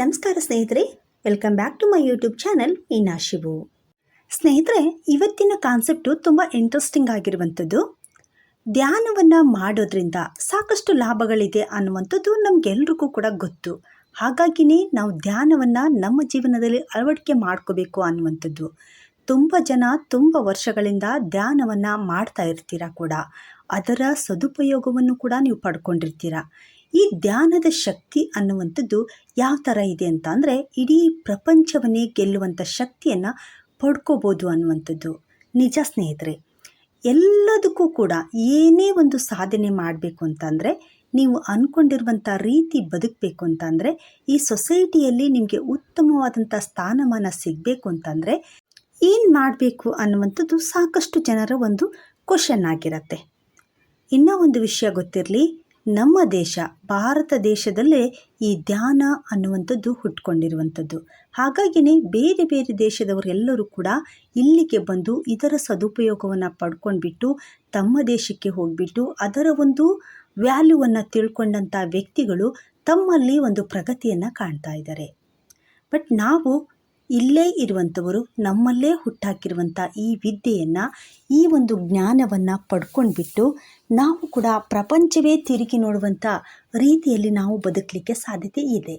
ನಮಸ್ಕಾರ ಸ್ನೇಹಿತರೆ welcome back to my YouTube channel ಇನಾ ಸ್ನೇಹಿತರೆ, ಇವತ್ತಿನ ಕಾನ್ಸೆಪ್ಟು ತುಂಬ ಇಂಟ್ರೆಸ್ಟಿಂಗ್ ಆಗಿರುವಂಥದ್ದು. ಧ್ಯಾನವನ್ನು ಮಾಡೋದ್ರಿಂದ ಸಾಕಷ್ಟು ಲಾಭಗಳಿದೆ ಅನ್ನುವಂಥದ್ದು ನಮಗೆಲ್ರಿಗೂ ಕೂಡ ಗೊತ್ತು. ಹಾಗಾಗಿನೇ ನಾವು ಧ್ಯಾನವನ್ನು ನಮ್ಮ ಜೀವನದಲ್ಲಿ ಅಳವಡಿಕೆ ಮಾಡ್ಕೋಬೇಕು ಅನ್ನುವಂಥದ್ದು. ತುಂಬ ಜನ ತುಂಬ ವರ್ಷಗಳಿಂದ ಧ್ಯಾನವನ್ನು ಮಾಡ್ತಾ ಇರ್ತೀರ ಕೂಡ? ಅದರ ಸದುಪಯೋಗವನ್ನು ಕೂಡ ನೀವು ಪಡ್ಕೊಂಡಿರ್ತೀರ? ಈ ಧ್ಯಾನದ ಶಕ್ತಿ ಅನ್ನುವಂಥದ್ದು ಯಾವ ಥರ ಇದೆ ಅಂತ ಅಂದರೆ ಇಡೀ ಪ್ರಪಂಚವನ್ನೇ ಗೆಲ್ಲುವಂಥ ಶಕ್ತಿಯನ್ನು ಪಡ್ಕೋಬೋದು ಅನ್ನುವಂಥದ್ದು. ನಿಜ ಸ್ನೇಹಿತರೆ, ಎಲ್ಲದಕ್ಕೂ ಕೂಡ ಏನೇ ಒಂದು ಸಾಧನೆ ಮಾಡಬೇಕು ಅಂತಂದರೆ ನೀವು ಅಂದ್ಕೊಂಡಿರುವಂಥ ರೀತಿ ಬದುಕಬೇಕು ಅಂತಂದರೆ ಈ ಸೊಸೈಟಿಯಲ್ಲಿ ನಿಮಗೆ ಉತ್ತಮವಾದಂಥ ಸ್ಥಾನಮಾನ ಸಿಗಬೇಕು ಅಂತಂದರೆ ಏನು ಮಾಡಬೇಕು ಅನ್ನುವಂಥದ್ದು ಸಾಕಷ್ಟು ಜನರ ಒಂದು ಕ್ವಶನ್ ಆಗಿರತ್ತೆ. ಇನ್ನೂ ಒಂದು ವಿಷಯ ಗೊತ್ತಿರಲಿ ನಮ್ಮ ದೇಶ, ಭಾರತ ದೇಶದಲ್ಲೇ ಈ ಧ್ಯಾನ ಅನ್ನುವಂಥದ್ದು ಹುಟ್ಕೊಂಡಿರುವಂಥದ್ದು. ಹಾಗಾಗಿನೇ ಬೇರೆ ಬೇರೆ ದೇಶದವರೆಲ್ಲರೂ ಕೂಡ ಇಲ್ಲಿಗೆ ಬಂದು ಇದರ ಸದುಪಯೋಗವನ್ನು ಪಡ್ಕೊಂಡ್ಬಿಟ್ಟು, ತಮ್ಮ ದೇಶಕ್ಕೆ ಹೋಗಿಬಿಟ್ಟು ಅದರ ಒಂದು ವ್ಯಾಲ್ಯೂವನ್ನು ತಿಳ್ಕೊಂಡಂಥ ವ್ಯಕ್ತಿಗಳು ತಮ್ಮಲ್ಲಿ ಒಂದು ಪ್ರಗತಿಯನ್ನು ಕಾಣ್ತಾ ಇದ್ದಾರೆ. ಬಟ್ ನಾವು ಇಲ್ಲೇ ಇರುವಂಥವರು ನಮ್ಮಲ್ಲೇ ಹುಟ್ಟಾಕಿರುವಂಥ ಈ ವಿದ್ಯೆಯನ್ನು, ಈ ಒಂದು ಜ್ಞಾನವನ್ನು ಪಡ್ಕೊಂಡ್ಬಿಟ್ಟು ನಾವು ಕೂಡ ಪ್ರಪಂಚವೇ ತಿರುಗಿ ನೋಡುವಂಥ ರೀತಿಯಲ್ಲಿ ನಾವು ಬದುಕಲಿಕ್ಕೆ ಸಾಧ್ಯತೆ ಇದೆ.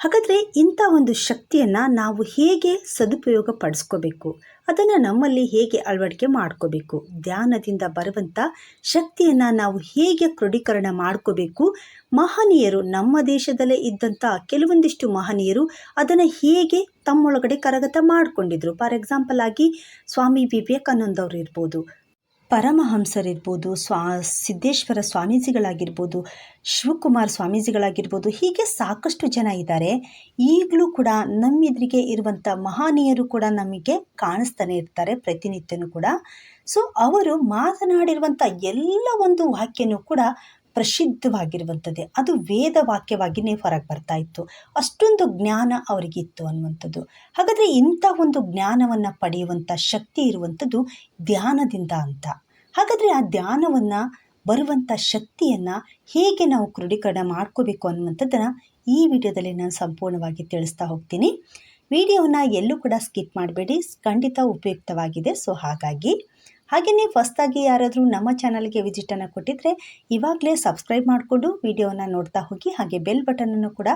ಹಾಗಾದರೆ ಇಂಥ ಒಂದು ಶಕ್ತಿಯನ್ನು ನಾವು ಹೇಗೆ ಸದುಪಯೋಗ ಪಡಿಸ್ಕೋಬೇಕು? ಅದನ್ನು ನಮ್ಮಲ್ಲಿ ಹೇಗೆ ಅಳವಡಿಕೆ ಮಾಡ್ಕೋಬೇಕು? ಧ್ಯಾನದಿಂದ ಬರುವಂಥ ಶಕ್ತಿಯನ್ನು ನಾವು ಹೇಗೆ ಕ್ರೋಢೀಕರಣ ಮಾಡ್ಕೋಬೇಕು? ಮಹನೀಯರು, ನಮ್ಮ ದೇಶದಲ್ಲೇ ಇದ್ದಂಥ ಕೆಲವೊಂದಿಷ್ಟು ಮಹನೀಯರು ಅದನ್ನು ಹೇಗೆ ತಮ್ಮೊಳಗಡೆ ಕರಗತ ಮಾಡಿಕೊಂಡಿದ್ರು? ಫಾರ್ ಎಕ್ಸಾಂಪಲ್ ಆಗಿ ಸ್ವಾಮಿ ವಿವೇಕಾನಂದವ್ರು ಇರ್ಬೋದು ಪರಮಹಂಸರಿರ್ಬೋದು, ಸ್ವಾ, ಸಿದ್ದೇಶ್ವರ ಸ್ವಾಮೀಜಿಗಳಾಗಿರ್ಬೋದು, ಶಿವಕುಮಾರ್ ಸ್ವಾಮೀಜಿಗಳಾಗಿರ್ಬೋದು, ಹೀಗೆ ಸಾಕಷ್ಟು ಜನ ಇದ್ದಾರೆ. ಈಗಲೂ ಕೂಡ ನಮ್ಮೆದುರಿಗೆ ಇರುವಂಥ ಮಹಾನೀಯರು ಕೂಡ ನಮಗೆ ಕಾಣಿಸ್ತಾನೆ ಇರ್ತಾರೆ, ಪ್ರತಿನಿತ್ಯನೂ ಕೂಡ. ಸೊ ಅವರು ಮಾತನಾಡಿರುವಂಥ ಎಲ್ಲ ಒಂದು ವಾಕ್ಯನೂ ಕೂಡ ಪ್ರಸಿದ್ಧವಾಗಿರುವಂಥದ್ದೇ. ಅದು ವೇದ ವಾಕ್ಯವಾಗಿಯೇ ಹೊರಗೆ ಬರ್ತಾ ಇತ್ತು. ಅಷ್ಟೊಂದು ಜ್ಞಾನ ಅವರಿಗಿತ್ತು ಅನ್ನುವಂಥದ್ದು. ಹಾಗಾದರೆ ಇಂಥ ಒಂದು ಜ್ಞಾನವನ್ನು ಪಡೆಯುವಂಥ ಶಕ್ತಿ ಇರುವಂಥದ್ದು ಧ್ಯಾನದಿಂದ ಅಂತ. ಹಾಗಾದರೆ ಆ ಧ್ಯಾನವನ್ನು ಬರುವಂಥ ಶಕ್ತಿಯನ್ನು ಹೇಗೆ ನಾವು ಕ್ರೋಢೀಕರಣ ಮಾಡ್ಕೋಬೇಕು ಅನ್ನುವಂಥದ್ದನ್ನು ಈ ವಿಡಿಯೋದಲ್ಲಿ ನಾನು ಸಂಪೂರ್ಣವಾಗಿ ತಿಳಿಸ್ತಾ ಹೋಗ್ತೀನಿ. ವಿಡಿಯೋನ ಎಲ್ಲೂ ಕೂಡ ಸ್ಕಿಪ್ ಮಾಡಬೇಡಿ. ಖಂಡಿತ ಉಪಯುಕ್ತವಾಗಿದೆ. ಸೊ ಹಾಗಾಗಿ ಹಾಗೆಯೇ ಫಸ್ಟಾಗಿ ಯಾರಾದರೂ ನಮ್ಮ ಚಾನಲ್ಗೆ ವಿಸಿಟನ್ನು ಕೊಟ್ಟಿದ್ದರೆ ಇವಾಗಲೇ ಸಬ್ಸ್ಕ್ರೈಬ್ ಮಾಡಿಕೊಂಡು ವಿಡಿಯೋನ ನೋಡ್ತಾ ಹೋಗಿ, ಹಾಗೆ ಬೆಲ್ ಬಟನನ್ನು ಕೂಡ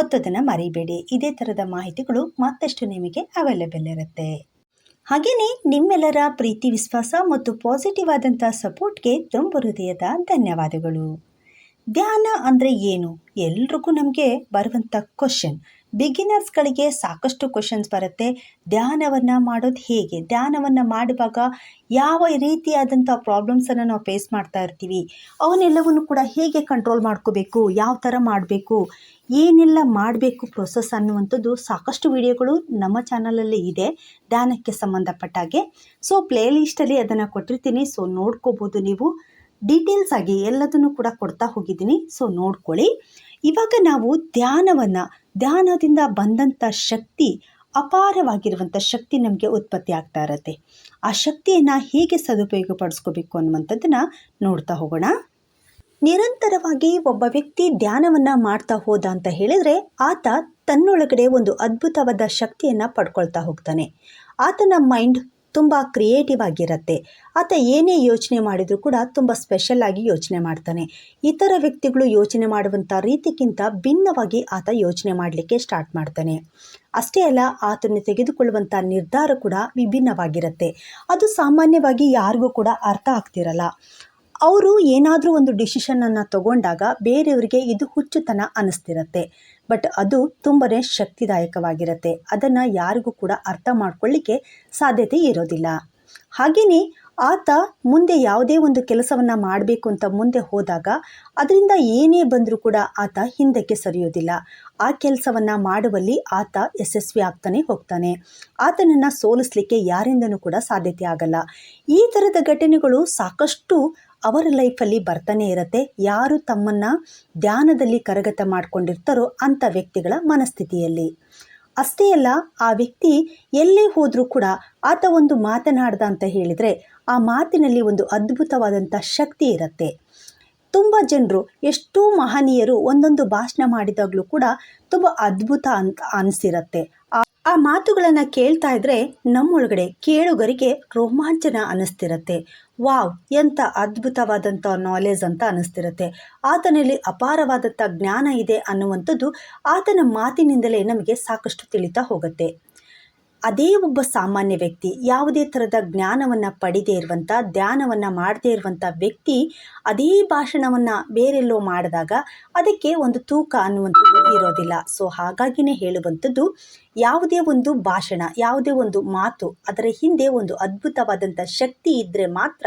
ಒತ್ತೋದನ್ನು ಮರಿಬೇಡಿ. ಇದೇ ಥರದ ಮಾಹಿತಿಗಳು ಮತ್ತಷ್ಟು ನಿಮಗೆ ಅವೈಲೇಬಲ್ ಇರುತ್ತೆ. ಹಾಗೆಯೇ ನಿಮ್ಮೆಲ್ಲರ ಪ್ರೀತಿ, ವಿಶ್ವಾಸ ಮತ್ತು ಪಾಸಿಟಿವ್ ಆದಂಥ ಸಪೋರ್ಟ್ಗೆ ತುಂಬ ಹೃದಯದ ಧನ್ಯವಾದಗಳು. ಧ್ಯಾನ ಅಂದರೆ ಏನು? ಎಲ್ರಿಗೂ ನಮಗೆ ಬರುವಂಥ ಕ್ವಶನ್ ಬಿಗಿನರ್ಸ್ಗಳಿಗೆ ಸಾಕಷ್ಟು ಕ್ವಶನ್ಸ್ ಬರುತ್ತೆ. ಧ್ಯಾನವನ್ನು ಮಾಡೋದು ಹೇಗೆ? ಧ್ಯಾನವನ್ನು ಮಾಡುವಾಗ ಯಾವ ರೀತಿಯಾದಂಥ ಪ್ರಾಬ್ಲಮ್ಸನ್ನು ನಾವು ಫೇಸ್ ಮಾಡ್ತಾ ಇರ್ತೀವಿ? ಅವನ್ನೆಲ್ಲವನ್ನು ಕೂಡ ಹೇಗೆ ಕಂಟ್ರೋಲ್ ಮಾಡ್ಕೋಬೇಕು? ಯಾವ ಥರ ಮಾಡಬೇಕು? ಏನೆಲ್ಲ ಮಾಡಬೇಕು ಪ್ರೊಸೆಸ್ ಅನ್ನುವಂಥದ್ದು ಸಾಕಷ್ಟು ವಿಡಿಯೋಗಳು ನಮ್ಮ ಚಾನಲಲ್ಲಿ ಇದೆ. ಧ್ಯಾನಕ್ಕೆ ಸಂಬಂಧಪಟ್ಟಾಗೆ ಸೊ ಪ್ಲೇ ಲಿಸ್ಟಲ್ಲಿ ಅದನ್ನು ಕೊಟ್ಟಿರ್ತೀನಿ. ಸೊ ನೋಡ್ಕೋಬೋದು ನೀವು. ಡೀಟೇಲ್ಸ್ ಆಗಿ ಎಲ್ಲದನ್ನು ಕೂಡ ಕೊಡ್ತಾ ಹೋಗಿದ್ದೀನಿ. ಸೊ ನೋಡ್ಕೊಳ್ಳಿ. ಇವಾಗ ನಾವು ಧ್ಯಾನವನ್ನು, ಧ್ಯಾನದಿಂದ ಬಂದಂಥ ಶಕ್ತಿ ಅಪಾರವಾಗಿರುವಂಥ ಶಕ್ತಿ ನಮಗೆ ಉತ್ಪತ್ತಿ ಆಗ್ತಾ ಇರತ್ತೆ. ಆ ಶಕ್ತಿಯನ್ನು ಹೇಗೆ ಸದುಪಯೋಗ ಪಡಿಸ್ಕೋಬೇಕು ಅನ್ನುವಂಥದ್ದನ್ನು ನೋಡ್ತಾ ಹೋಗೋಣ. ನಿರಂತರವಾಗಿ ಒಬ್ಬ ವ್ಯಕ್ತಿ ಧ್ಯಾನವನ್ನು ಮಾಡ್ತಾ ಹೋದ ಅಂತ ಹೇಳಿದರೆ ಆತ ತನ್ನೊಳಗಡೆ ಒಂದು ಅದ್ಭುತವಾದ ಶಕ್ತಿಯನ್ನು ಪಡ್ಕೊಳ್ತಾ ಹೋಗ್ತಾನೆ. ಆತನ ಮೈಂಡ್ ತುಂಬ ಕ್ರಿಯೇಟಿವ್ ಆಗಿರುತ್ತೆ. ಆತ ಏನೇ ಯೋಚನೆ ಮಾಡಿದರೂ ಕೂಡ ತುಂಬ ಸ್ಪೆಷಲ್ ಆಗಿ ಯೋಚನೆ ಮಾಡ್ತಾನೆ. ಇತರ ವ್ಯಕ್ತಿಗಳು ಯೋಚನೆ ಮಾಡುವಂಥ ರೀತಿಗಿಂತ ಭಿನ್ನವಾಗಿ ಆತ ಯೋಚನೆ ಮಾಡಲಿಕ್ಕೆ ಸ್ಟಾರ್ಟ್ ಮಾಡ್ತಾನೆ. ಅಷ್ಟೇ ಅಲ್ಲ, ಆತನು ತೆಗೆದುಕೊಳ್ಳುವಂಥ ನಿರ್ಧಾರ ಕೂಡ ವಿಭಿನ್ನವಾಗಿರುತ್ತೆ. ಅದು ಸಾಮಾನ್ಯವಾಗಿ ಯಾರಿಗೂ ಕೂಡ ಅರ್ಥ ಆಗ್ತಿರಲ್ಲ. ಅವರು ಏನಾದರೂ ಒಂದು ಡಿಸಿಷನನ್ನು ತಗೊಂಡಾಗ ಬೇರೆಯವರಿಗೆ ಇದು ಹುಚ್ಚುತನ ಅನ್ನಿಸ್ತಿರತ್ತೆ ಬಟ್ ಅದು ತುಂಬಾ ಶಕ್ತಿದಾಯಕವಾಗಿರುತ್ತೆ. ಅದನ್ನು ಯಾರಿಗೂ ಕೂಡ ಅರ್ಥ ಮಾಡ್ಕೊಳ್ಳಿಕ್ಕೆ ಸಾಧ್ಯತೆ ಇರೋದಿಲ್ಲ. ಹಾಗೆಯೇ ಆತ ಮುಂದೆ ಯಾವುದೇ ಒಂದು ಕೆಲಸವನ್ನು ಮಾಡಬೇಕು ಅಂತ ಮುಂದೆ ಹೋದಾಗ ಅದರಿಂದ ಏನೇ ಬಂದರೂ ಕೂಡ ಆತ ಹಿಂದಕ್ಕೆ ಸರಿಯೋದಿಲ್ಲ. ಆ ಕೆಲಸವನ್ನು ಮಾಡುವಲ್ಲಿ ಆತ ಯಶಸ್ವಿ ಆಗ್ತಾನೆ ಹೋಗ್ತಾನೆ. ಆತನನ್ನು ಸೋಲಿಸ್ಲಿಕ್ಕೆ ಯಾರಿಂದನೂ ಕೂಡ ಸಾಧ್ಯತೆ ಆಗಲ್ಲ. ಈ ಥರದ ಘಟನೆಗಳು ಸಾಕಷ್ಟು ಅವರ ಲೈಫಲ್ಲಿ ಬರ್ತಾನೆ ಇರುತ್ತೆ. ಯಾರು ತಮ್ಮನ್ನು ಧ್ಯಾನದಲ್ಲಿ ಕರಗತ ಮಾಡಿಕೊಂಡಿರ್ತಾರೋ ಅಂಥ ವ್ಯಕ್ತಿಗಳ ಮನಸ್ಥಿತಿಯಲ್ಲಿ. ಅಷ್ಟೇ ಅಲ್ಲ, ಆ ವ್ಯಕ್ತಿ ಎಲ್ಲೇ ಹೋದರೂ ಕೂಡ ಆತ ಒಂದು ಮಾತನಾಡ್ದ ಅಂತ ಹೇಳಿದರೆ ಆ ಮಾತಿನಲ್ಲಿ ಒಂದು ಅದ್ಭುತವಾದಂಥ ಶಕ್ತಿ ಇರುತ್ತೆ. ತುಂಬ ಜನರು, ಎಷ್ಟೋ ಮಹನೀಯರು ಒಂದೊಂದು ಭಾಷಣ ಮಾಡಿದಾಗಲೂ ಕೂಡ ತುಂಬ ಅದ್ಭುತ ಅಂತ ಅನಿಸಿರತ್ತೆ. ಆ ಮಾತುಗಳನ್ನು ಕೇಳ್ತಾ ಇದ್ರೆ ನಮ್ಮೊಳಗಡೆ ಕೇಳುಗರಿಗೆ ರೋಮಾಂಚನ ಅನ್ನಿಸ್ತಿರತ್ತೆ. ವಾವ್ ಎಂಥ ಅದ್ಭುತವಾದಂಥ ನಾಲೆಜ್ ಅಂತ ಅನ್ನಿಸ್ತಿರತ್ತೆ. ಆತನಲ್ಲಿ ಅಪಾರವಾದಂಥ ಜ್ಞಾನ ಇದೆ ಅನ್ನುವಂಥದ್ದು ಆತನ ಮಾತಿನಿಂದಲೇ ನಮಗೆ ಸಾಕಷ್ಟು ತಿಳಿತಾ ಹೋಗುತ್ತೆ. ಅದೇ ಒಬ್ಬ ಸಾಮಾನ್ಯ ವ್ಯಕ್ತಿ ಯಾವುದೇ ಥರದ ಜ್ಞಾನವನ್ನು ಪಡೆದೇ ಇರುವಂಥ ಧ್ಯಾನವನ್ನು ಮಾಡದೇ ಇರುವಂಥ ವ್ಯಕ್ತಿ ಅದೇ ಭಾಷಣವನ್ನು ಬೇರೆಲ್ಲೋ ಮಾಡಿದಾಗ ಅದಕ್ಕೆ ಒಂದು ತೂಕ ಅನ್ನುವಂಥದ್ದು ಇರೋದಿಲ್ಲ. ಸೊ ಹಾಗಾಗಿನೇ ಹೇಳುವಂಥದ್ದು, ಯಾವುದೇ ಒಂದು ಭಾಷಣ, ಯಾವುದೇ ಒಂದು ಮಾತು ಅದರ ಹಿಂದೆ ಒಂದು ಅದ್ಭುತವಾದಂಥ ಶಕ್ತಿ ಇದ್ದರೆ ಮಾತ್ರ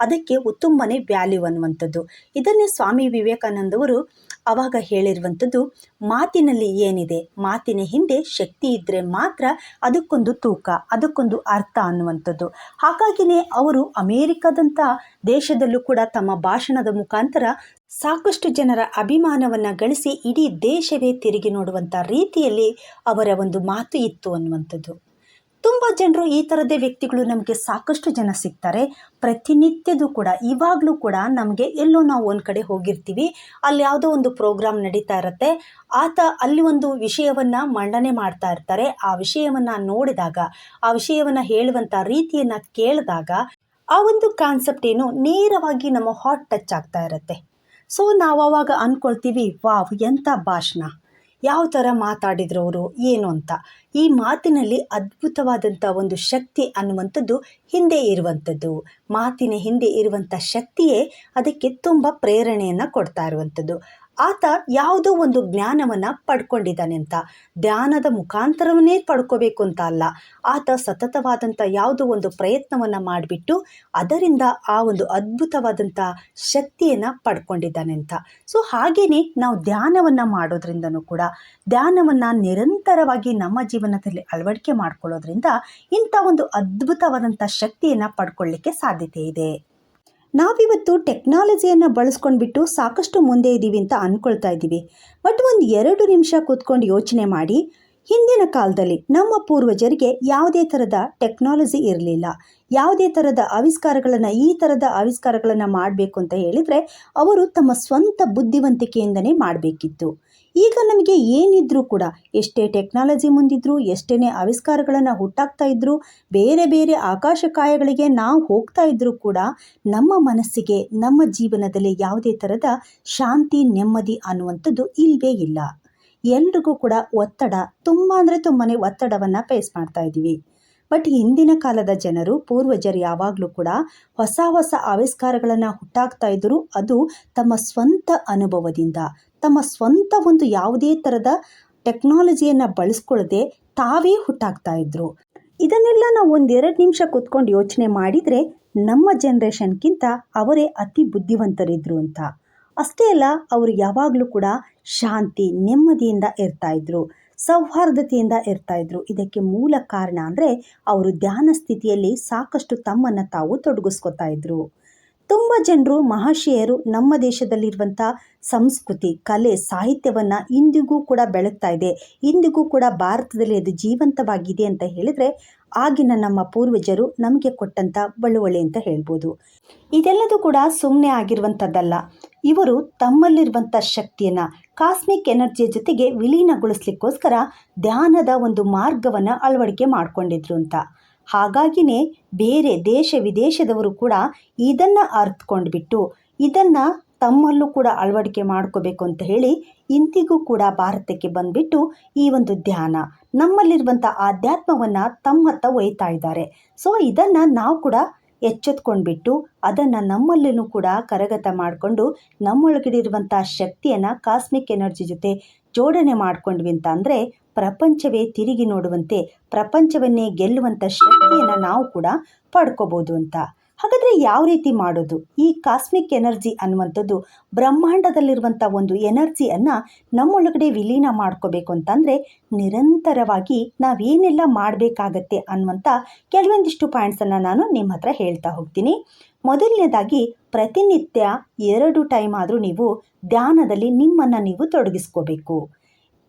ಅದಕ್ಕೆ ತುಂಬನೇ ವ್ಯಾಲ್ಯೂ ಅನ್ನುವಂಥದ್ದು. ಇದನ್ನೇ ಸ್ವಾಮಿ ವಿವೇಕಾನಂದವರು ಅವಾಗ ಹೇಳಿರುವಂಥದ್ದು, ಮಾತಿನಲ್ಲಿ ಏನಿದೆ? ಮಾತಿನ ಹಿಂದೆ ಶಕ್ತಿ ಇದ್ದರೆ ಮಾತ್ರ ಅದಕ್ಕೊಂದು ತೂಕ, ಅದಕ್ಕೊಂದು ಅರ್ಥ ಅನ್ನುವಂಥದ್ದು. ಹಾಗಾಗಿಯೇ ಅವರು ಅಮೇರಿಕಾದಂಥ ದೇಶದಲ್ಲೂ ಕೂಡ ತಮ್ಮ ಭಾಷಣದ ಮುಖಾಂತರ ಸಾಕಷ್ಟು ಜನರ ಅಭಿಮಾನವನ್ನು ಗಳಿಸಿ ಇಡೀ ದೇಶವೇ ತಿರುಗಿ ನೋಡುವಂಥ ರೀತಿಯಲ್ಲಿ ಅವರ ಒಂದು ಮಾತು ಇತ್ತು ಅನ್ನುವಂಥದ್ದು. ತುಂಬ ಜನರು ಈ ಥರದ್ದೇ ವ್ಯಕ್ತಿಗಳು ನಮಗೆ ಸಾಕಷ್ಟು ಜನ ಸಿಗ್ತಾರೆ. ಪ್ರತಿನಿತ್ಯದೂ ಕೂಡ, ಇವಾಗಲೂ ಕೂಡ ನಮಗೆ ಎಲ್ಲೋ ನಾವು ಒಂದು ಕಡೆ ಹೋಗಿರ್ತೀವಿ. ಅಲ್ಲಿ ಯಾವುದೋ ಒಂದು ಪ್ರೋಗ್ರಾಮ್ ನಡೀತಾ ಇರುತ್ತೆ. ಆತ ಅಲ್ಲಿ ಒಂದು ವಿಷಯವನ್ನು ಮಂಡನೆ ಮಾಡ್ತಾ ಇರ್ತಾರೆ. ಆ ವಿಷಯವನ್ನು ನೋಡಿದಾಗ, ಆ ವಿಷಯವನ್ನು ಹೇಳುವಂಥ ರೀತಿಯನ್ನು ಕೇಳಿದಾಗ ಆ ಒಂದು ಕಾನ್ಸೆಪ್ಟ್ ಏನು ನೇರವಾಗಿ ನಮ್ಮ ಹಾಟ್ ಟಚ್ ಆಗ್ತಾ ಇರುತ್ತೆ. ಸೊ, ನಾವು ಅವಾಗ ಅಂದ್ಕೊಳ್ತೀವಿ ವಾವ್ ಎಂಥ ಭಾಷಣ. ಯಾವ ಥರ ಮಾತಾಡಿದ್ರು ಅವರು, ಏನು ಅಂತ. ಈ ಮಾತಿನಲ್ಲಿ ಅದ್ಭುತವಾದಂಥ ಒಂದು ಶಕ್ತಿ ಅನ್ನುವಂಥದ್ದು ಹಿಂದೆ ಇರುವಂಥದ್ದು. ಮಾತಿನ ಹಿಂದೆ ಇರುವಂಥ ಶಕ್ತಿಯೇ ಅದಕ್ಕೆ ತುಂಬ ಪ್ರೇರಣೆಯನ್ನು ಕೊಡ್ತಾ ಇರುವಂಥದ್ದು. ಆತ ಯಾವುದೋ ಒಂದು ಜ್ಞಾನವನ್ನು ಪಡ್ಕೊಂಡಿದ್ದಾನೆ ಅಂತ ಧ್ಯಾನದ ಮುಖಾಂತರವನ್ನೇ ಪಡ್ಕೋಬೇಕು ಅಂತ ಅಲ್ಲ ಆತ ಸತತವಾದಂಥ ಯಾವುದೋ ಒಂದು ಪ್ರಯತ್ನವನ್ನು ಮಾಡಿಬಿಟ್ಟು ಅದರಿಂದ ಆ ಒಂದು ಅದ್ಭುತವಾದಂಥ ಶಕ್ತಿಯನ್ನು ಪಡ್ಕೊಂಡಿದ್ದಾನೆ ಅಂತ ಸೊ ಹಾಗೆಯೇ ನಾವು ಧ್ಯಾನವನ್ನು ಮಾಡೋದ್ರಿಂದನೂ ಕೂಡ, ಧ್ಯಾನವನ್ನು ನಿರಂತರವಾಗಿ ನಮ್ಮ ಜೀವನದಲ್ಲಿ ಅಳವಡಿಕೆ ಮಾಡ್ಕೊಳ್ಳೋದ್ರಿಂದ ಇಂಥ ಒಂದು ಅದ್ಭುತವಾದಂಥ ಶಕ್ತಿಯನ್ನು ಪಡ್ಕೊಳ್ಳಿಕ್ಕೆ ಸಾಧ್ಯತೆ ಇದೆ. ನಾವಿವತ್ತು ಟೆಕ್ನಾಲಜಿಯನ್ನು ಬಳಸ್ಕೊಂಡ್ಬಿಟ್ಟು ಸಾಕಷ್ಟು ಮುಂದೆ ಇದ್ದೀವಿ ಅಂತ ಅಂದ್ಕೊಳ್ತಾ ಇದ್ದೀವಿ ಬಟ್ ಒಂದು ಎರಡು ನಿಮಿಷ ಕೂತ್ಕೊಂಡು ಯೋಚನೆ ಮಾಡಿ, ಹಿಂದಿನ ಕಾಲದಲ್ಲಿ ನಮ್ಮ ಪೂರ್ವಜರಿಗೆ ಯಾವುದೇ ಥರದ ಟೆಕ್ನಾಲಜಿ ಇರಲಿಲ್ಲ. ಯಾವುದೇ ಥರದ ಆವಿಷ್ಕಾರಗಳನ್ನು, ಈ ಥರದ ಆವಿಷ್ಕಾರಗಳನ್ನು ಮಾಡಬೇಕು ಅಂತ ಹೇಳಿದರೆ, ಅವರು ತಮ್ಮ ಸ್ವಂತ ಬುದ್ಧಿವಂತಿಕೆಯಿಂದನೇ ಮಾಡಬೇಕಿತ್ತು. ಈಗ ನಮಗೆ ಏನಿದ್ರೂ ಕೂಡ ಎಷ್ಟೇ ಟೆಕ್ನಾಲಜಿ ಮುಂದಿದ್ರು ಎಷ್ಟೇ ಆವಿಷ್ಕಾರಗಳನ್ನು ಹುಟ್ಟಾಕ್ತಾ ಇದ್ರು, ಬೇರೆ ಬೇರೆ ಆಕಾಶಕಾಯಗಳಿಗೆ ನಾವು ಹೋಗ್ತಾ ಇದ್ದರೂ ಕೂಡ ನಮ್ಮ ಮನಸ್ಸಿಗೆ, ನಮ್ಮ ಜೀವನದಲ್ಲಿ ಯಾವುದೇ ಥರದ ಶಾಂತಿ, ನೆಮ್ಮದಿ ಅನ್ನುವಂಥದ್ದು ಇಲ್ಲವೇ ಇಲ್ಲ. ಎಲ್ರಿಗೂ ಕೂಡ ಒತ್ತಡ, ತುಂಬ ಅಂದರೆ ತುಂಬಾ ಒತ್ತಡವನ್ನು ಫೇಸ್ ಮಾಡ್ತಾ ಇದ್ದೀವಿ. ಬಟ್ ಹಿಂದಿನ ಕಾಲದ ಜನರು, ಪೂರ್ವಜರು ಯಾವಾಗಲೂ ಕೂಡ ಹೊಸ ಹೊಸ ಆವಿಷ್ಕಾರಗಳನ್ನು ಹುಟ್ಟಾಕ್ತಾ ಇದ್ದರು ಅದು ತಮ್ಮ ಸ್ವಂತ ಅನುಭವದಿಂದ ತಮ್ಮ ಸ್ವಂತ ಒಂದು ಯಾವುದೇ ಥರದ ಟೆಕ್ನಾಲಜಿಯನ್ನು ಬಳಸ್ಕೊಳ್ಳದೆ ತಾವೇ ಹುಟ್ಟಾಗ್ತಾ ಇದ್ರು. ಇದನ್ನೆಲ್ಲ ನಾವು ಒಂದೆರಡು ನಿಮಿಷ ಕೂತ್ಕೊಂಡು ಯೋಚನೆ ಮಾಡಿದರೆ ನಮ್ಮ ಜನ್ರೇಷನ್ಗಿಂತ ಅವರೇ ಅತಿ ಬುದ್ಧಿವಂತರಿದ್ರು ಅಂತ. ಅಷ್ಟೇ ಅಲ್ಲ, ಅವರು ಯಾವಾಗಲೂ ಕೂಡ ಶಾಂತಿ, ನೆಮ್ಮದಿಯಿಂದ ಇರ್ತಾ ಇದ್ರು, ಸೌಹಾರ್ದತೆಯಿಂದ ಇರ್ತಾ ಇದ್ರು. ಇದಕ್ಕೆ ಮೂಲ ಕಾರಣ ಅಂದರೆ ಅವರು ಧ್ಯಾನ ಸ್ಥಿತಿಯಲ್ಲಿ ಸಾಕಷ್ಟು ತಮ್ಮನ್ನು ತಾವು ತೊಡಗಿಸ್ಕೊತಾ ಇದ್ರು. ತುಂಬ ಜನರು, ಮಹಾಶಯರು ನಮ್ಮ ದೇಶದಲ್ಲಿರುವಂಥ ಸಂಸ್ಕೃತಿ, ಕಲೆ, ಸಾಹಿತ್ಯವನ್ನು ಇಂದಿಗೂ ಕೂಡ ಬೆಳಗ್ತಾ ಇದೆ. ಇಂದಿಗೂ ಕೂಡ ಭಾರತದಲ್ಲಿ ಅದು ಜೀವಂತವಾಗಿದೆ ಅಂತ ಹೇಳಿದರೆ ಆಗಿನ ನಮ್ಮ ಪೂರ್ವಜರು ನಮಗೆ ಕೊಟ್ಟಂಥ ಬಳುವಳಿ ಅಂತ ಹೇಳ್ಬೋದು. ಇದೆಲ್ಲದೂ ಕೂಡ ಸುಮ್ಮನೆ ಆಗಿರುವಂಥದ್ದಲ್ಲ ಇವರು ತಮ್ಮಲ್ಲಿರುವಂಥ ಶಕ್ತಿಯನ್ನು, ಕಾಸ್ಮಿಕ್ ಎನರ್ಜಿಯ ಜೊತೆಗೆ ವಿಲೀನಗೊಳಿಸ್ಲಿಕ್ಕೋಸ್ಕರ ಧ್ಯಾನದ ಒಂದು ಮಾರ್ಗವನ್ನು ಅಳವಡಿಕೆ ಮಾಡಿಕೊಂಡಿದ್ರು ಅಂತ. ಹಾಗಾಗಿನೇ ಬೇರೆ ದೇಶ ವಿದೇಶದವರು ಕೂಡ ಇದನ್ನು ಅರ್ಥಕೊಂಡ್ಬಿಟ್ಟು ಇದನ್ನು ತಮ್ಮಲ್ಲೂ ಕೂಡ ಅಳವಡಿಕೆ ಮಾಡ್ಕೋಬೇಕು ಅಂತ ಹೇಳಿ ಇಂದಿಗೂ ಕೂಡ ಭಾರತಕ್ಕೆ ಬಂದ್ಬಿಟ್ಟು ಈ ಒಂದು ಧ್ಯಾನ ನಮ್ಮಲ್ಲಿರುವಂಥ ಆಧ್ಯಾತ್ಮವನ್ನು ತಮ್ಮತ್ತ ಒಯ್ತಾ ಇದ್ದಾರೆ. ಸೊ ಇದನ್ನು ನಾವು ಕೂಡ ಎಚ್ಚೆತ್ಕೊಂಡ್ಬಿಟ್ಟು ಅದನ್ನು ನಮ್ಮಲ್ಲೂ ಕೂಡ ಕರಗತ ಮಾಡಿಕೊಂಡು ನಮ್ಮೊಳಗಡೆ ಇರುವಂಥ ಶಕ್ತಿಯನ್ನು ಕಾಸ್ಮಿಕ್ ಎನರ್ಜಿ ಜೊತೆ ಜೋಡಣೆ ಮಾಡ್ಕೊಂಡ್ವಿ ಅಂತ ಅಂದರೆ ಪ್ರಪಂಚವೇ ತಿರುಗಿ ನೋಡುವಂತೆ ಪ್ರಪಂಚವನ್ನೇ ಗೆಲ್ಲುವಂಥ ಶಕ್ತಿಯನ್ನು ನಾವು ಕೂಡ ಪಡ್ಕೋಬೋದು ಅಂತ. ಹಾಗಾದರೆ ಯಾವ ರೀತಿ ಮಾಡೋದು? ಈ ಕಾಸ್ಮಿಕ್ ಎನರ್ಜಿ ಅನ್ನುವಂಥದ್ದು ಬ್ರಹ್ಮಾಂಡದಲ್ಲಿರುವಂಥ ಒಂದು ಎನರ್ಜಿಯನ್ನು ನಮ್ಮೊಳಗಡೆ ವಿಲೀನ ಮಾಡ್ಕೋಬೇಕು ಅಂತಂದರೆ ನಿರಂತರವಾಗಿ ನಾವೇನೆಲ್ಲ ಮಾಡಬೇಕಾಗತ್ತೆ ಅನ್ನುವಂಥ ಕೆಲವೊಂದಿಷ್ಟು ಪಾಯಿಂಟ್ಸನ್ನು ನಾನು ನಿಮ್ಮ ಹತ್ರ ಹೇಳ್ತಾ ಹೋಗ್ತೀನಿ. ಮೊದಲನೇದಾಗಿ ಪ್ರತಿನಿತ್ಯ ಎರಡು ಟೈಮ್ ಆದರೂ ನೀವು ಧ್ಯಾನದಲ್ಲಿ ನಿಮ್ಮನ್ನು ನೀವು ತೊಡಗಿಸ್ಕೋಬೇಕು.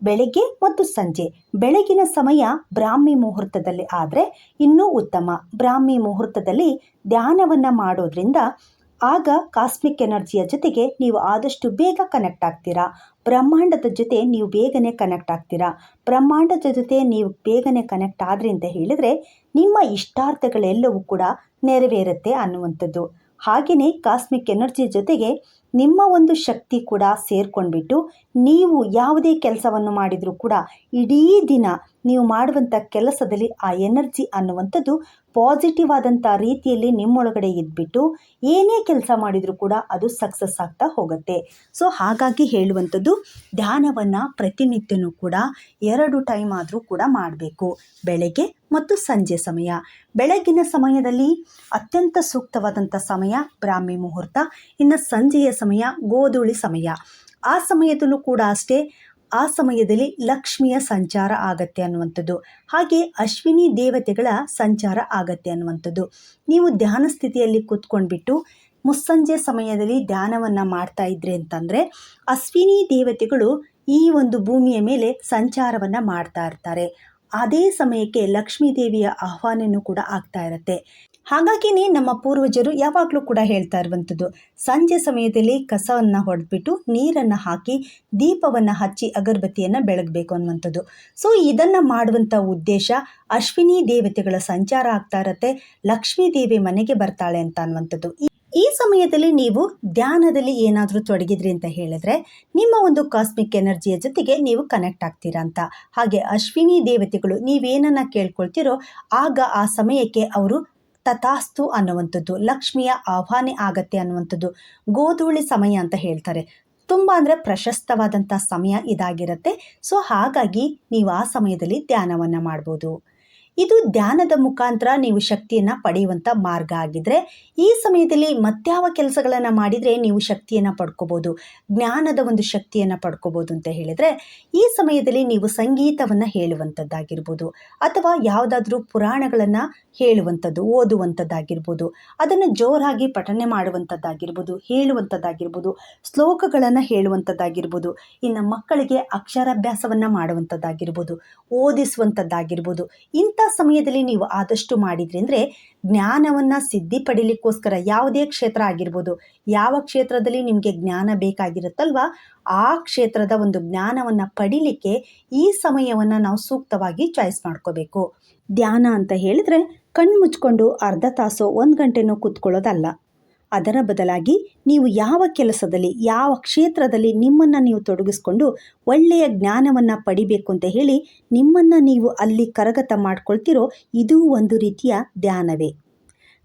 ಬೆಳಗ್ಗೆ ಮತ್ತು ಸಂಜೆ. ಬೆಳಗಿನ ಸಮಯ ಬ್ರಾಹ್ಮಿ ಮುಹೂರ್ತದಲ್ಲಿ ಆದರೆ ಇನ್ನೂ ಉತ್ತಮ. ಬ್ರಾಹ್ಮಿ ಮುಹೂರ್ತದಲ್ಲಿ ಧ್ಯಾನವನ್ನು ಮಾಡೋದ್ರಿಂದ ಆಗ ಕಾಸ್ಮಿಕ್ ಎನರ್ಜಿಯ ಜೊತೆಗೆ ನೀವು ಆದಷ್ಟು ಬೇಗ ಕನೆಕ್ಟ್ ಆಗ್ತೀರಾ. ಬ್ರಹ್ಮಾಂಡದ ಜೊತೆ ನೀವು ಬೇಗನೆ ಕನೆಕ್ಟ್ ಆಗ್ತೀರಾ. ಬ್ರಹ್ಮಾಂಡದ ಜೊತೆ ನೀವು ಬೇಗನೆ ಕನೆಕ್ಟ್ ಆದ್ರಿ ಅಂತ ಹೇಳಿದರೆ ನಿಮ್ಮ ಇಷ್ಟಾರ್ಥಗಳೆಲ್ಲವೂ ಕೂಡ ನೆರವೇರುತ್ತೆ ಅನ್ನುವಂಥದ್ದು. ಹಾಗೆಯೇ ಕಾಸ್ಮಿಕ್ ಎನರ್ಜಿ ಜೊತೆಗೆ ನಿಮ್ಮ ಒಂದು ಶಕ್ತಿ ಕೂಡ ಸೇರ್ಕೊಂಡ್ಬಿಟ್ಟು ನೀವು ಯಾವುದೇ ಕೆಲಸವನ್ನು ಮಾಡಿದರೂ ಕೂಡ ಇಡೀ ದಿನ ನೀವು ಮಾಡುವಂಥ ಕೆಲಸದಲ್ಲಿ ಆ ಎನರ್ಜಿ ಅನ್ನುವಂಥದ್ದು ಪಾಸಿಟಿವ್ ಆದಂಥ ರೀತಿಯಲ್ಲಿ ನಿಮ್ಮೊಳಗಡೆ ಇದ್ಬಿಟ್ಟು ಏನೇ ಕೆಲಸ ಮಾಡಿದರೂ ಕೂಡ ಅದು ಸಕ್ಸಸ್ ಆಗ್ತಾ ಹೋಗುತ್ತೆ. ಸೊ ಹಾಗಾಗಿ ಹೇಳುವಂಥದ್ದು ಧ್ಯಾನವನ್ನು ಪ್ರತಿನಿತ್ಯನೂ ಕೂಡ ಎರಡು ಟೈಮ್ ಆದರೂ ಕೂಡ ಮಾಡಬೇಕು. ಬೆಳಗ್ಗೆ ಮತ್ತು ಸಂಜೆ ಸಮಯ. ಬೆಳಗಿನ ಸಮಯದಲ್ಲಿ ಅತ್ಯಂತ ಸೂಕ್ತವಾದಂಥ ಸಮಯ ಬ್ರಾಹ್ಮಿ ಮುಹೂರ್ತ, ಇನ್ನು ಸಂಜೆಯ ಸಮಯ ಗೋಧೂಳಿ ಸಮಯ. ಆ ಸಮಯದಲ್ಲೂ ಕೂಡ ಅಷ್ಟೇ, ಆ ಸಮಯದಲ್ಲಿ ಲಕ್ಷ್ಮಿಯ ಸಂಚಾರ ಆಗತ್ತೆ ಅನ್ನುವಂಥದ್ದು. ಹಾಗೆ ಅಶ್ವಿನಿ ದೇವತೆಗಳ ಸಂಚಾರ ಆಗತ್ತೆ ಅನ್ನುವಂಥದ್ದು. ನೀವು ಧ್ಯಾನ ಸ್ಥಿತಿಯಲ್ಲಿ ಕೂತ್ಕೊಂಡ್ಬಿಟ್ಟು ಮುಸ್ಸಂಜೆ ಸಮಯದಲ್ಲಿ ಧ್ಯಾನವನ್ನು ಮಾಡ್ತಾ ಇದ್ರಿ ಅಂತಂದರೆ, ಅಶ್ವಿನಿ ದೇವತೆಗಳು ಈ ಒಂದು ಭೂಮಿಯ ಮೇಲೆ ಸಂಚಾರವನ್ನು ಮಾಡ್ತಾ ಇರ್ತಾರೆ. ಅದೇ ಸಮಯಕ್ಕೆ ಲಕ್ಷ್ಮೀ ದೇವಿಯ ಆಹ್ವಾನನೂ ಕೂಡ ಆಗ್ತಾ ಇರುತ್ತೆ. ಹಾಗಾಗಿನೇ ನಮ್ಮ ಪೂರ್ವಜರು ಯಾವಾಗಲೂ ಕೂಡ ಹೇಳ್ತಾ ಇರುವಂಥದ್ದು, ಸಂಜೆ ಸಮಯದಲ್ಲಿ ಕಸವನ್ನು ಹೊಡೆದ್ಬಿಟ್ಟು ನೀರನ್ನು ಹಾಕಿ ದೀಪವನ್ನು ಹಚ್ಚಿ ಅಗರಬತ್ತಿಯನ್ನು ಬೆಳಗಬೇಕು ಅನ್ನುವಂಥದ್ದು. ಸೊ ಇದನ್ನು ಮಾಡುವಂಥ ಉದ್ದೇಶ ಅಶ್ವಿನಿ ದೇವತೆಗಳ ಸಂಚಾರ ಆಗ್ತಾ ಇರತ್ತೆ, ಲಕ್ಷ್ಮೀ ದೇವಿ ಮನೆಗೆ ಬರ್ತಾಳೆ ಅಂತ ಅನ್ನುವಂಥದ್ದು. ಈ ಸಮಯದಲ್ಲಿ ನೀವು ಧ್ಯಾನದಲ್ಲಿ ಏನಾದರೂ ತೊಡಗಿದ್ರಿ ಅಂತ ಹೇಳಿದ್ರೆ ನಿಮ್ಮ ಒಂದು ಕಾಸ್ಮಿಕ್ ಎನರ್ಜಿಯ ಜೊತೆಗೆ ನೀವು ಕನೆಕ್ಟ್ ಆಗ್ತೀರಾ ಅಂತ. ಹಾಗೆ ಅಶ್ವಿನಿ ದೇವತೆಗಳು ನೀವೇನನ್ನು ಕೇಳ್ಕೊಳ್ತೀರೋ ಆಗ ಆ ಸಮಯಕ್ಕೆ ಅವರು ತಥಾಸ್ತು ಅನ್ನುವಂಥದ್ದು, ಲಕ್ಷ್ಮಿಯ ಆಹ್ವಾನೆ ಆಗತ್ತೆ ಅನ್ನುವಂಥದ್ದು ಗೋಧೂಳಿ ಸಮಯ ಅಂತ ಹೇಳ್ತಾರೆ. ತುಂಬ ಅಂದರೆ ಪ್ರಶಸ್ತವಾದಂಥ ಸಮಯ ಇದಾಗಿರುತ್ತೆ. ಸೊ ಹಾಗಾಗಿ ನೀವು ಆ ಸಮಯದಲ್ಲಿ ಧ್ಯಾನವನ್ನು ಮಾಡ್ಬೋದು. ಇದು ಧ್ಯಾನದ ಮುಖಾಂತರ ನೀವು ಶಕ್ತಿಯನ್ನು ಪಡೆಯುವಂಥ ಮಾರ್ಗ ಆಗಿದ್ರೆ, ಈ ಸಮಯದಲ್ಲಿ ಮತ್ಯಾವ ಕೆಲಸಗಳನ್ನು ಮಾಡಿದರೆ ನೀವು ಶಕ್ತಿಯನ್ನು ಪಡ್ಕೋಬೋದು, ಜ್ಞಾನದ ಒಂದು ಶಕ್ತಿಯನ್ನು ಪಡ್ಕೋಬೋದು ಅಂತ ಹೇಳಿದರೆ, ಈ ಸಮಯದಲ್ಲಿ ನೀವು ಸಂಗೀತವನ್ನು ಹೇಳುವಂಥದ್ದಾಗಿರ್ಬೋದು ಅಥವಾ ಯಾವುದಾದ್ರೂ ಪುರಾಣಗಳನ್ನು ಹೇಳುವಂಥದ್ದು ಓದುವಂಥದ್ದಾಗಿರ್ಬೋದು ಅದನ್ನು ಜೋರಾಗಿ ಪಠನೆ ಮಾಡುವಂಥದ್ದಾಗಿರ್ಬೋದು ಹೇಳುವಂಥದ್ದಾಗಿರ್ಬೋದು ಶ್ಲೋಕಗಳನ್ನು ಹೇಳುವಂಥದ್ದಾಗಿರ್ಬೋದು ಇನ್ನು ಮಕ್ಕಳಿಗೆ ಅಕ್ಷರಾಭ್ಯಾಸವನ್ನು ಮಾಡುವಂಥದ್ದಾಗಿರ್ಬೋದು ಓದಿಸುವಂಥದ್ದಾಗಿರ್ಬೋದು ಇಂಥ ಸಮಯದಲ್ಲಿ ನೀವು ಆದಷ್ಟು ಮಾಡಿದ್ರಿ ಅಂದರೆ ಜ್ಞಾನವನ್ನು ಸಿದ್ಧಿ ಪಡಿಲಿಕ್ಕೋಸ್ಕರ ಯಾವುದೇ ಕ್ಷೇತ್ರ ಆಗಿರ್ಬೋದು, ಯಾವ ಕ್ಷೇತ್ರದಲ್ಲಿ ನಿಮಗೆ ಜ್ಞಾನ ಬೇಕಾಗಿರುತ್ತಲ್ವ, ಆ ಕ್ಷೇತ್ರದ ಒಂದು ಜ್ಞಾನವನ್ನು ಪಡಿಲಿಕ್ಕೆ ಈ ಸಮಯವನ್ನು ನಾವು ಸೂಕ್ತವಾಗಿ ಚಾಯ್ಸ್ ಮಾಡ್ಕೋಬೇಕು. ಧ್ಯಾನ ಅಂತ ಹೇಳಿದ್ರೆ ಕಣ್ಣು ಮುಚ್ಕೊಂಡು ಅರ್ಧ ತಾಸು ಒಂದು ಗಂಟೆನೂ ಕೂತ್ಕೊಳ್ಳೋದಲ್ಲ. ಅದರ ಬದಲಾಗಿ ನೀವು ಯಾವ ಕೆಲಸದಲ್ಲಿ, ಯಾವ ಕ್ಷೇತ್ರದಲ್ಲಿ ನಿಮ್ಮನ್ನು ನೀವು ತೊಡಗಿಸ್ಕೊಂಡು ಒಳ್ಳೆಯ ಜ್ಞಾನವನ್ನು ಪಡಿಬೇಕು ಅಂತ ಹೇಳಿ ನಿಮ್ಮನ್ನು ನೀವು ಅಲ್ಲಿ ಕರಗತ ಮಾಡ್ಕೊಳ್ತಿರೋ ಇದು ಒಂದು ರೀತಿಯ ಧ್ಯಾನವೇ.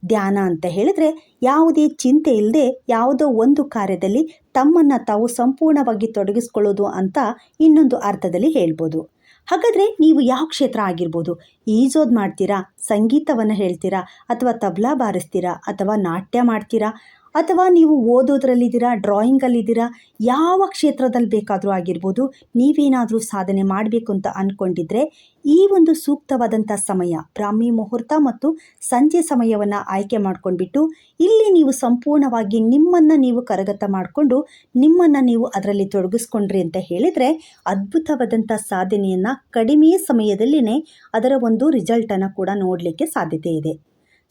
ಧ್ಯಾನ ಅಂತ ಹೇಳಿದ್ರೆ ಯಾವುದೇ ಚಿಂತೆ ಇಲ್ಲದೆ ಯಾವುದೋ ಒಂದು ಕಾರ್ಯದಲ್ಲಿ ತಮ್ಮನ್ನು ತಾವು ಸಂಪೂರ್ಣವಾಗಿ ತೊಡಗಿಸ್ಕೊಳ್ಳೋದು ಅಂತ ಇನ್ನೊಂದು ಅರ್ಥದಲ್ಲಿ ಹೇಳ್ಬೋದು. ಹಾಗಾದರೆ ನೀವು ಯಾವ ಕ್ಷೇತ್ರ ಆಗಿರ್ಬೋದು? ಈಜೋದು ಮಾಡ್ತೀರಾ? ಸಂಗೀತವನ್ನು ಹೇಳ್ತೀರಾ? ಅಥವಾ ತಬಲಾ ಬಾರಿಸ್ತೀರಾ? ಅಥವಾ ನಾಟ್ಯ ಮಾಡ್ತೀರಾ? ಅಥವಾ ನೀವು ಓದೋದ್ರಲ್ಲಿದ್ದೀರಾ ಡ್ರಾಯಿಂಗಲ್ಲಿದ್ದೀರಾ ಯಾವ ಕ್ಷೇತ್ರದಲ್ಲಿ ಬೇಕಾದರೂ ಆಗಿರ್ಬೋದು, ನೀವೇನಾದರೂ ಸಾಧನೆ ಮಾಡಬೇಕು ಅಂತ ಅಂದ್ಕೊಂಡಿದ್ರೆ ಈ ಒಂದು ಸೂಕ್ತವಾದಂಥ ಸಮಯ, ಬ್ರಾಹ್ಮಿ ಮುಹೂರ್ತ ಮತ್ತು ಸಂಜೆ ಸಮಯವನ್ನು ಆಯ್ಕೆ ಮಾಡ್ಕೊಂಡ್ಬಿಟ್ಟು ಇಲ್ಲಿ ನೀವು ಸಂಪೂರ್ಣವಾಗಿ ನಿಮ್ಮನ್ನು ನೀವು ಕರಗತ ಮಾಡಿಕೊಂಡು ನಿಮ್ಮನ್ನು ನೀವು ಅದರಲ್ಲಿ ತೊಡಗಿಸ್ಕೊಂಡ್ರಿ ಅಂತ ಹೇಳಿದರೆ ಅದ್ಭುತವಾದಂಥ ಸಾಧನೆಯನ್ನು ಕಡಿಮೆ ಸಮಯದಲ್ಲಿನೇ ಅದರ ಒಂದು ರಿಸಲ್ಟನ್ನು ಕೂಡ ನೋಡಲಿಕ್ಕೆ ಸಾಧ್ಯತೆ ಇದೆ.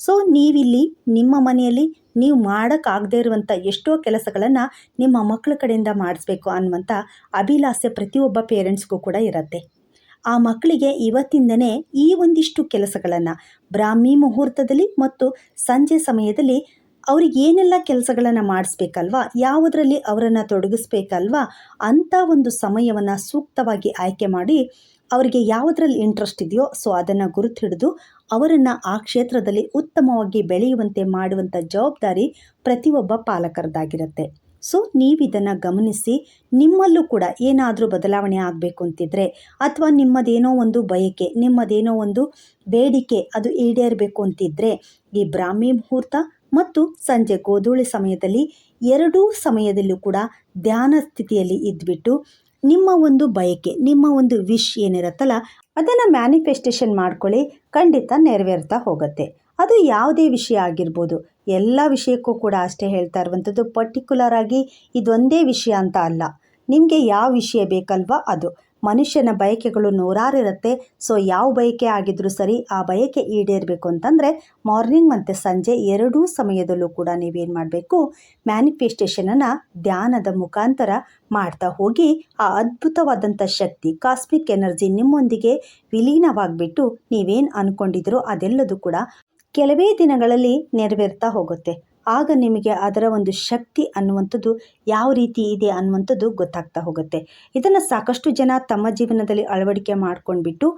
ಸೊ ನೀವಿಲ್ಲಿ ನಿಮ್ಮ ಮನೆಯಲ್ಲಿ ನೀವು ಮಾಡೋಕ್ಕಾಗದೇ ಇರುವಂಥ ಎಷ್ಟೋ ಕೆಲಸಗಳನ್ನು ನಿಮ್ಮ ಮಕ್ಕಳ ಕಡೆಯಿಂದ ಮಾಡಿಸ್ಬೇಕು ಅನ್ನುವಂಥ ಅಭಿಲಾಸೆ ಪ್ರತಿಯೊಬ್ಬ ಪೇರೆಂಟ್ಸ್ಗೂ ಕೂಡ ಇರುತ್ತೆ. ಆ ಮಕ್ಕಳಿಗೆ ಇವತ್ತಿಂದನೇ ಈ ಒಂದಿಷ್ಟು ಕೆಲಸಗಳನ್ನು ಬ್ರಾಹ್ಮಿ ಮುಹೂರ್ತದಲ್ಲಿ ಮತ್ತು ಸಂಜೆ ಸಮಯದಲ್ಲಿ ಅವ್ರಿಗೆ ಏನೆಲ್ಲ ಕೆಲಸಗಳನ್ನು ಮಾಡಿಸ್ಬೇಕಲ್ವಾ, ಯಾವುದರಲ್ಲಿ ಅವರನ್ನು ತೊಡಗಿಸ್ಬೇಕಲ್ವಾ ಅಂಥ ಒಂದು ಸಮಯವನ್ನು ಸೂಕ್ತವಾಗಿ ಆಯ್ಕೆ ಮಾಡಿ, ಅವರಿಗೆ ಯಾವುದರಲ್ಲಿ ಇಂಟ್ರೆಸ್ಟ್ ಇದೆಯೋ ಸೊ ಅದನ್ನು ಗುರುತು ಹಿಡಿದು ಅವರನ್ನು ಆ ಕ್ಷೇತ್ರದಲ್ಲಿ ಉತ್ತಮವಾಗಿ ಬೆಳೆಯುವಂತೆ ಮಾಡುವಂಥ ಜವಾಬ್ದಾರಿ ಪ್ರತಿಯೊಬ್ಬ ಪಾಲಕರದಾಗಿರುತ್ತೆ. ಸೊ ನೀವು ಇದನ್ನು ಗಮನಿಸಿ, ನಿಮ್ಮಲ್ಲೂ ಕೂಡ ಏನಾದರೂ ಬದಲಾವಣೆ ಆಗಬೇಕು ಅಂತಿದ್ರೆ, ಅಥವಾ ನಿಮ್ಮದೇನೋ ಒಂದು ಬಯಕೆ, ನಿಮ್ಮದೇನೋ ಒಂದು ಬೇಡಿಕೆ ಅದು ಈಡೇರಬೇಕು ಅಂತಿದ್ರೆ, ಈ ಬ್ರಾಹ್ಮಿ ಮುಹೂರ್ತ ಮತ್ತು ಸಂಜೆ ಗೋಧೂಳಿ ಸಮಯದಲ್ಲಿ ಎರಡೂ ಸಮಯದಲ್ಲೂ ಕೂಡ ಧ್ಯಾನ ಸ್ಥಿತಿಯಲ್ಲಿ ಇದ್ಬಿಟ್ಟು, ನಿಮ್ಮ ಒಂದು ಬಯಕೆ, ನಿಮ್ಮ ಒಂದು ವಿಶ್ ಏನಿರುತ್ತಲ್ಲ ಅದನ್ನು ಮ್ಯಾನಿಫೆಸ್ಟೇಷನ್ ಮಾಡ್ಕೊಳ್ಳಿ, ಖಂಡಿತ ನೆರವೇರ್ತಾ ಹೋಗುತ್ತೆ. ಅದು ಯಾವುದೇ ವಿಷಯ ಆಗಿರ್ಬೋದು. ಎಲ್ಲ ವಿಷಯಕ್ಕೂ ಕೂಡ ಅಷ್ಟೇ ಹೇಳ್ತಾ ಇರುವಂಥದ್ದು ಪರ್ಟಿಕ್ಯುಲರ್ ಆಗಿ ಇದೊಂದೇ ವಿಷಯ ಅಂತ ಅಲ್ಲ. ನಿಮಗೆ ಯಾವ ವಿಷಯ ಬೇಕಲ್ವ ಅದು. ಮನುಷ್ಯನ ಬಯಕೆಗಳು ನೂರಾರಿರುತ್ತೆ. ಸೊ ಯಾವ ಬಯಕೆ ಆಗಿದ್ರೂ ಸರಿ ಆ ಬಯಕೆ ಈಡೇರಬೇಕು ಅಂತಂದರೆ ಮಾರ್ನಿಂಗ್ ಮತ್ತು ಸಂಜೆ ಎರಡೂ ಸಮಯದಲ್ಲೂ ಕೂಡ ನೀವೇನು ಮಾಡಬೇಕು? ಮ್ಯಾನಿಫೆಸ್ಟೇಷನನ್ನು ಧ್ಯಾನದ ಮುಖಾಂತರ ಮಾಡ್ತಾ ಹೋಗಿ ಆ ಅದ್ಭುತವಾದಂಥ ಶಕ್ತಿ ಕಾಸ್ಮಿಕ್ ಎನರ್ಜಿ ನಿಮ್ಮೊಂದಿಗೆ ವಿಲೀನವಾಗಿಬಿಟ್ಟು ನೀವೇನು ಅಂದ್ಕೊಂಡಿದ್ರೋ ಅದೆಲ್ಲದೂ ಕೂಡ ಕೆಲವೇ ದಿನಗಳಲ್ಲಿ ನೆರವೇರ್ತಾ ಹೋಗುತ್ತೆ. ಆಗ ನಿಮಗೆ ಅದರ ಒಂದು ಶಕ್ತಿ ಅನ್ನುವಂಥದ್ದು ಯಾವ ರೀತಿ ಇದೆ ಅನ್ನುವಂಥದ್ದು ಗೊತ್ತಾಗ್ತಾ ಹೋಗುತ್ತೆ. ಇದನ್ನು ಸಾಕಷ್ಟು ಜನ ತಮ್ಮ ಜೀವನದಲ್ಲಿ ಅಳವಡಿಕೆ ಮಾಡ್ಕೊಂಡ್ಬಿಟ್ಟು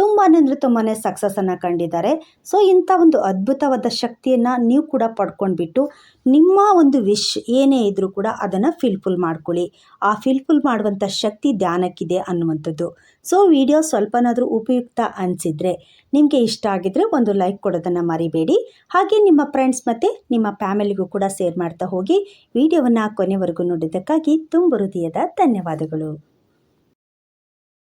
ತುಂಬಾ ಅಂದರೆ ತುಂಬಾ ಸಕ್ಸಸ್ಸನ್ನು ಕಂಡಿದ್ದಾರೆ. ಸೊ ಇಂಥ ಒಂದು ಅದ್ಭುತವಾದ ಶಕ್ತಿಯನ್ನು ನೀವು ಕೂಡ ಪಡ್ಕೊಂಡ್ಬಿಟ್ಟು ನಿಮ್ಮ ಒಂದು ವಿಶ್ ಏನೇ ಇದ್ದರೂ ಕೂಡ ಅದನ್ನು ಫಿಲ್ಫುಲ್ ಮಾಡ್ಕೊಳ್ಳಿ. ಆ ಫಿಲ್ಫುಲ್ ಮಾಡುವಂಥ ಶಕ್ತಿ ಧ್ಯಾನಕ್ಕಿದೆ ಅನ್ನುವಂಥದ್ದು. ಸೊ ವಿಡಿಯೋ ಸ್ವಲ್ಪನಾದರೂ ಉಪಯುಕ್ತ ಅನಿಸಿದರೆ ನಿಮಗೆ ಇಷ್ಟ ಆಗಿದ್ರೆ ಒಂದು ಲೈಕ್ ಕೊಡೋದನ್ನು ಮರಿಬೇಡಿ. ಹಾಗೆ ನಿಮ್ಮ ಫ್ರೆಂಡ್ಸ್ ಮತ್ತು ನಿಮ್ಮ ಫ್ಯಾಮಿಲಿಗೂ ಕೂಡ ಶೇರ್ ಮಾಡ್ತಾ ಹೋಗಿ ವಿಡಿಯೋವನ್ನು ಕೊನೆವರೆಗೂ ನೋಡಿದ್ದಕ್ಕಾಗಿ ತುಂಬ ಹೃದಯದ ಧನ್ಯವಾದಗಳು.